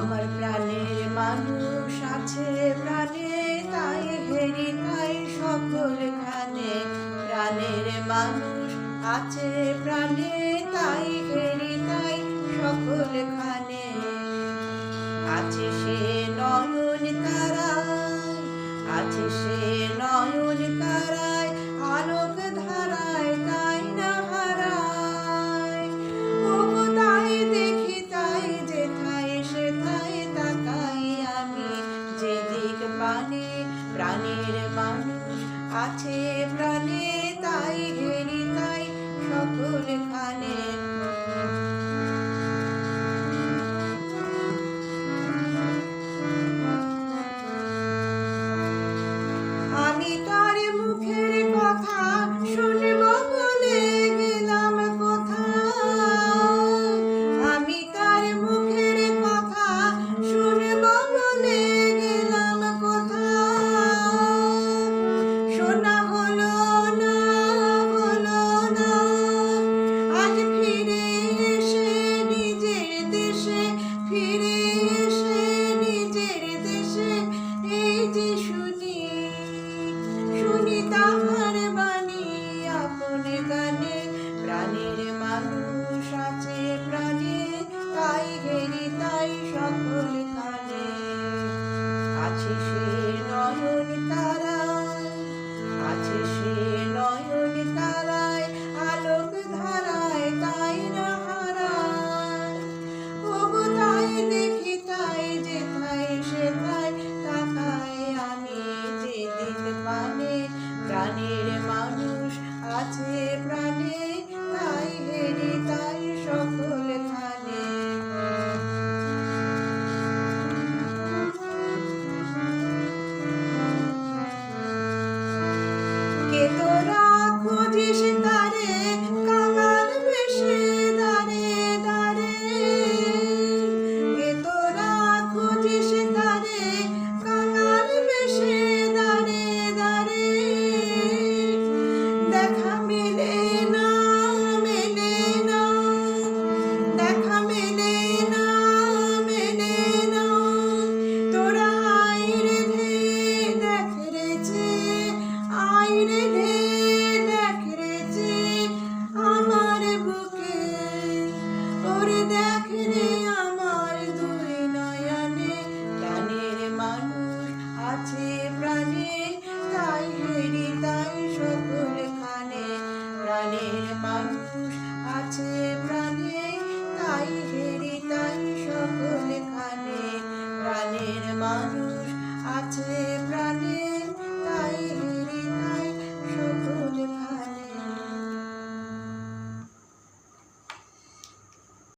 আমার প্রাণের মানুষ আছে, প্রাণে তাই হেরি তাই সকল খানে প্রাণের মানুষ আছে, প্রাণে তাই হেরি তাই সকল খানে আছে সে নয়ন তারায়, আছে সে নয়ন তারায় প্রাণের মানুষ আছে প্রাণে তাই হেরি তাই সকল প্রাণের মানুষ আছে প্রাণে, তাই ঘেরি তাই সকল কানে আছে সে নয়ন তারায়, আছে সে নয়ন তারায়, আলোক ধারায় তাই না হারায়। ওগো তাই দেখি তাই যে তাই সে তাই তাকায় আমি যেদিন পানে। প্রাণের মানুষ আছে প্রাণে প্রাণের মানুষ আছে প্রাণে তাই হেরি তাই সকল খানে। প্রাণের প্রাণের মানুষ আছে প্রাণে